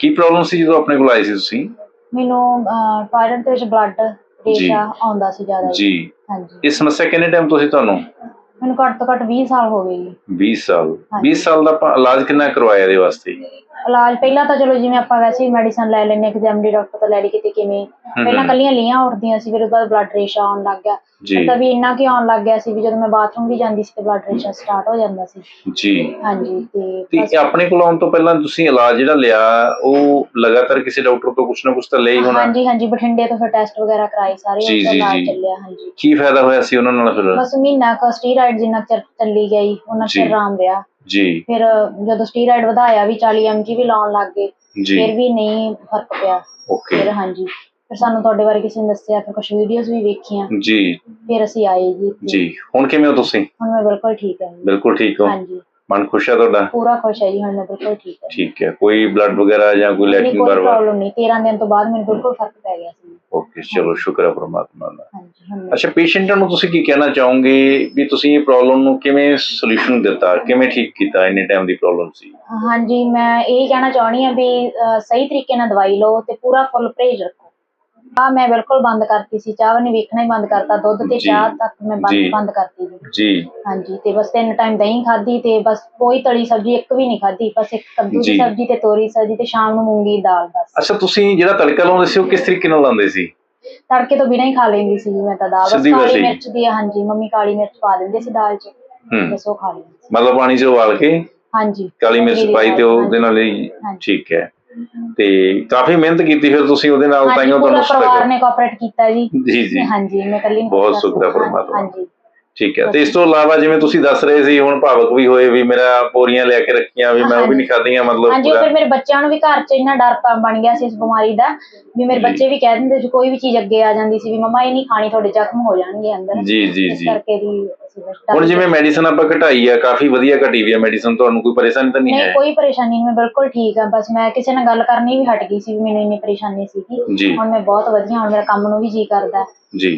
ਕੀ problem ਸੀ ਜਦੋਂ ਆਪਣੇ ਕੋਲ ਆਏ ਸੀ ਤੁਸੀਂ? ਮੈਨੂੰ ਟਾਇਲਟ ਦੇ ਵਿੱਚ ਬਲੱਡ। ਰੇਸ਼ਾ ਆਉਂਦਾ ਸੀ ਜ਼ਿਆਦਾ। ਜੀ। ਹਾਂਜੀ। ਇਹ ਸਮੱਸਿਆ ਕਿੰਨੇ ਟਾਈਮ ਤੋਂ ਸੀ ਤੁਹਾਨੂੰ? ਮੈਨੂੰ ਘੱਟ ਤੋਂ ਘੱਟ 20 ਸਾਲ ਹੋ ਗਏ ਜੀ। 20 ਸਾਲ। ਹਾਂਜੀ। 20 ਸਾਲ ਦਾ ਆਪਾਂ ਇਲਾਜ ਕਿੰਨਾ ਕਰਵਾਇਆ ਇਹਦੇ ਵਾਸਤੇ? ਇਲਾਜ ਪਹਿਲਾਂ ਤਾਂ ਚਲੋ ਜਿਵੇਂ ਆਪਾਂ ਵੈਸੇ ਹੀ ਮੈਡੀਸਨ ਲੈ ਹਾਂ ਕਿਤੇ ਐਮਡੀ ਡਾਕਟਰ ਤੋਂ ਲੈ ਲਈ ਕਿਤੇ ਕਿਵੇਂ ਪਹਿਲਾਂ ਕੱਲੀਆਂ ਲੀਆਂ ਉੱਠਦੀਆਂ ਸੀ ਫਿਰ ਉਹਦੇ ਬਾਅਦ ਬਲੱਡ ਰੇਸ਼ਾ ਆਉਣ ਲੱਗ ਗਿਆ। ਜੀ। ਤਾਂ ਵੀ ਇੰਨਾ ਕਿ ਆਉਣ ਲੱਗ ਗਿਆ ਸੀ ਵੀ ਜਦੋਂ ਮੈਂ ਬਾਥਰੂਮ ਵੀ ਜਾਂਦੀ ਸੀ ਤੇ ਬਲੱਡ ਰੇਸ਼ਾ ਸਟਾਰਟ ਹੋ ਜਾਂਦਾ ਸੀ। ਜੀ। ਹਾਂਜੀ ਤੇ ਤੇ ਆਪਣੇ ਕੋਲ ਆਉਣ ਤੋਂ ਪਹਿਲਾਂ ਤੁਸੀਂ ਇਲਾਜ ਜਿਹੜਾ ਲਿਆ ਉਹ ਲਗਾਤਾਰ ਕਿਸੇ ਡਾਕਟਰ ਤੋਂ ਕੁਛ ਨਾ ਕੁਛ ਤਾਂ ਹੀ ਹੋਣਾ। ਹਾਂਜੀ ਹਾਂਜੀ ਬਠਿੰਡੇ ਤੋਂ ਫਿਰ ਟੈਸਟ ਵਗੈਰਾ ਕਰਾਏ ਸਾਰੇ ਜੀ, ਜੀ। ਚੱਲਿਆ ਹਾਂਜੀ। ਕੀ ਫਾਇਦਾ ਹੋਇਆ ਸੀ ਉਹਨਾਂ ਨਾਲ ਫਿਰ? ਬਸ ਮਹੀਨਾ ਕੁ ਸਟੀਰਾਇਡ ਜਿੰਨਾ ਚਿਰ ਚੱਲੀ ਗਈ ਉਹਨਾਂ ਜੀ। ਚਿਰ ਆਰਾਮ ਰਿਹਾ। ਜੀ। ਫਿਰ ਜਦੋਂ ਸਟੀਰਾਇਡ ਵਧਾਇਆ ਵੀ 40 mg ਵੀ ਲਾਉਣ ਲੱਗ ਗਏ ਜੀ। ਫਿਰ ਵੀ ਨਹੀਂ ਫ਼ਰਕ ਪਿਆ। ਓਕੇ। ਫਿਰ ਹਾਂਜੀ। ਫਿਰ ਸਾਨੂੰ ਤੁਹਾਡੇ ਬਾਰੇ ਕਿਸੇ ਨੇ ਦੱਸਿਆ ਫਿਰ ਕੁਝ ਵੀਡੀਓਜ਼ ਵੀ ਵੇਖੀਆਂ। ਜੀ। ਫਿਰ ਅਸੀਂ ਆਏ ਜੀ ਇੱਥੇ। ਜੀ। ਹੁਣ ਕਿਵੇਂ ਹੋ ਤੁਸੀਂ? ਹੁਣ ਮੈਂ ਬਿਲਕੁਲ ਠੀਕ ਹਾਂ ਜੀ। ਬਿਲਕੁਲ ਠੀਕ ਹੋ? ਹਾਂਜੀ। ਮਨ ਖੁਸ਼ ਹੈ ਤੁਹਾਡਾ? ਪੂਰਾ ਖੁਸ਼ ਹੈ ਜੀ ਹੁਣ ਮੈਂ ਬਿਲਕੁਲ ਠੀਕ ਹਾਂ ਠੀਕ ਹੈ। ਕੋਈ ਬਲੱਡ ਵਗੈਰਾ ਜਾਂ ਕੋਈ ਨਹੀਂ ਲੈਟਿਨ ਕੋਈ ਪ੍ਰੋਬਲਮ ਨਹੀਂ। 13 ਦਿਨ ਤੋਂ ਬਾਅਦ ਮੈਨੂੰ ਬਿਲਕੁਲ ਫ਼ਰਕ ਪੈ ਗਿਆ ਸੀ। ਓਕੇ ਚਲੋ ਸ਼ੁਕਰ ਹੈ ਪ੍ਰਮਾਤਮਾ ਦਾ। ਹਾਂਜੀ ਹੁਣ ਅੱਛਾ ਪੇਸ਼ੈਂਟਾਂ ਨੂੰ ਤੁਸੀਂ ਕੀ ਕਹਿਣਾ ਚਾਹੋਗੇ ਵੀ ਤੁਸੀਂ ਇਹ ਪ੍ਰੋਬਲਮ ਨੂੰ ਕਿਵੇਂ ਸੋਲੂਸ਼ਨ ਦਿੱਤਾ? ਕਿਵੇਂ ਠੀਕ ਕੀਤਾ? ਇੰਨੇ ਟਾਈਮ ਦੀ ਪ੍ਰੋਬਲਮ ਸੀ। ਹਾਂਜੀ ਮੈਂ ਇਹ ਕਹਿਣਾ ਚਾਹਣੀ ਆ ਵੀ ਅਹ, ਸਹੀ ਤਰੀਕੇ ਨਾਲ ਦਵਾਈ ਲਓ ਤੇ ਪੂਰਾ ਫੁੱਲ ਪਰਹੇਜ਼ ਰੱਖੋ ਆ ਮੈਂ ਬਿਲਕੁਲ ਬੰਦ ਕਰਤੀ ਸੀ ਚਾਹ ਵੀ ਨਹੀਂ ਵੇਖਣਾ ਹੀ ਬੰਦ ਕਰਤਾ ਦੁੱਧ ਤੇ ਜੀ, ਚਾਹ ਤੱਕ ਮੈਂ ਜੀ। ਬੰਦ ਬੰਦ ਕਰਤੀ ਸੀ। ਜੀ। ਹਾਂਜੀ ਤੇ ਬਸ ਤਿੰਨ ਟਾਈਮ ਦਹੀਂ ਖਾਧੀ ਤੇ ਬਸ ਕੋਈ ਤਲੀ ਸਬਜ਼ੀ ਇੱਕ ਵੀ ਨਹੀਂ ਖਾਧੀ ਬਸ ਇੱਕ ਕੱਦੂ ਜੀ। ਦੀ ਸਬਜ਼ੀ ਤੇ ਤੋਰੀ ਸਬਜ਼ੀ ਤੇ ਸ਼ਾਮ ਨੂੰ ਮੂੰਗੀ ਦੀ ਦਾਲ ਬਸ। ਅੱਛਾ ਤੁਸੀਂ ਜਿਹੜਾ ਤੜਕਾ ਲਾਉਂਦੇ ਸੀ ਉਹ ਕਿਸ ਤਰੀਕੇ ਨਾਲ ਲਾਉਂਦੇ ਸੀ? ਤੜਕੇ ਤੋਂ ਬਿਨਾਂ ਹੀ ਖਾ ਲੈਂਦੀ ਸੀ ਮੈਂ ਤਾਂ ਦਾਲ ਬਸ ਸਿੱਧੀ ਵੈਸੇ ਕਾਲੀ ਹੀ? ਮਿਰਚ ਦੀ ਹਾਂਜੀ ਮੰਮੀ ਕਾਲੀ ਮਿਰਚ ਪਾ ਦਿੰਦੇ ਸੀ ਦਾਲ 'ਚ ਹੂੰ। ਬਸ ਉਹ ਖਾ ਲੈਂਦੀ ਸੀ। ਮਤਲਬ ਪਾਣੀ 'ਚ ਉਬਾਲ ਕੇ ਹਾਂਜੀ। ਕਾਲੀ ਮਿਰਚ ਮੂੰਗੀ ਦੀ ਪਾਈ ਤੇ ਉਹਦੇ ਨਾਲ ਹੀ ਹਾਂਜੀ। ਠੀਕ ਹੈ। ਤੇ ਕਾਫੀ ਮਿਹਨਤ ਕੀਤੀ ਫਿਰ ਤੁਸੀਂ ਉਹਦੇ ਨਾਲ ਤਾਂ ਹੀ ਤੁਹਾਨੂੰ ਪਰਿਵਾਰ ਨੇ ਕੋਆਪਰੇਟ ਕੀਤਾ ਜੀ। ਜੀ ਜੀ। ਹਾਂਜੀ ਮੈਂ ਕੱਲੀ ਬਹੁਤ ਹੈ ਸਕਦੀ। ਪਰਮਾਤਮਾ। ਹਾਂਜੀ। ਠੀਕ ਹੈ ਤੇ ਇਸ ਤੋਂ ਇਲਾਵਾ ਜਿਵੇਂ ਤੁਸੀਂ ਦੱਸ ਰਹੇ ਸੀ ਹੁਣ ਭਾਵਕ ਵੀ ਹੋਏ ਵੀ ਮੇਰਾ ਪੋਰੀਆਂ ਲੈ ਕੇ ਰੱਖੀਆਂ ਵੀ ਮੈਂ ਉਹ ਵੀ ਨਹੀਂ ਖਾਧੀਆਂ ਮਤਲਬ ਹਾਂਜੀ ਫਿਰ ਮੇਰੇ ਬੱਚਿਆਂ ਨੂੰ ਵੀ ਘਰ 'ਚ ਇੰਨਾ ਡਰ ਪ- ਬਣ ਗਿਆ ਸੀ ਇਸ ਬਿਮਾਰੀ ਦਾ ਵੀ ਮੇਰੇ। ਬੱਚੇ ਵੀ ਕਹਿ ਦਿੰਦੇ ਸੀ ਕੋਈ ਵੀ ਚੀਜ਼ ਅੱਗੇ ਆ ਜਾਂਦੀ ਸੀ ਵੀ ਮਮਾ ਇਹ ਨਹੀਂ ਖਾਣੀ ਤੁਹਾਡੇ ਜ਼ਖਮ ਹੋ ਜਾਣਗੇ ਅੰਦਰ। ਜੀ ਜੀ ਜੀ। ਕਰਕੇ ਵੀ ਹੁਣ। ਜਿਵੇਂ ਮੈਡੀਸਨ ਆਪਾਂ ਘਟਾਈ ਆ ਕਾਫੀ ਵਧੀਆ ਘਟੀ ਵੀ ਆ ਮੈਡੀਸਨ ਤੁਹਾਨੂੰ ਕੋਈ ਪਰੇਸ਼ਾਨੀ ਤਾਂ ਨਹੀਂ ਨਹੀਂ ਹੈ ਕੋਈ ਪਰੇਸ਼ਾਨੀ ਨਹੀਂ ਮੈਂ ਬਿਲਕੁਲ ਠੀਕ ਹਾਂ ਬਸ ਮੈਂ ਕਿਸੇ ਨਾਲ ਗੱਲ ਕਰਨੀ ਵੀ ਹਟ ਗਈ ਸੀ ਵੀ ਮੈਨੂੰ ਇੰਨੀ ਪਰੇਸ਼ਾਨੀ ਸੀਗੀ। ਜੀ। ਹੁਣ ਮੈਂ ਬਹੁਤ ਵਧੀਆ ਹੁਣ ਮੇਰਾ ਕੰਮ ਨੂੰ ਵੀ ਜੀ ਕਰਦਾ। ਜੀ।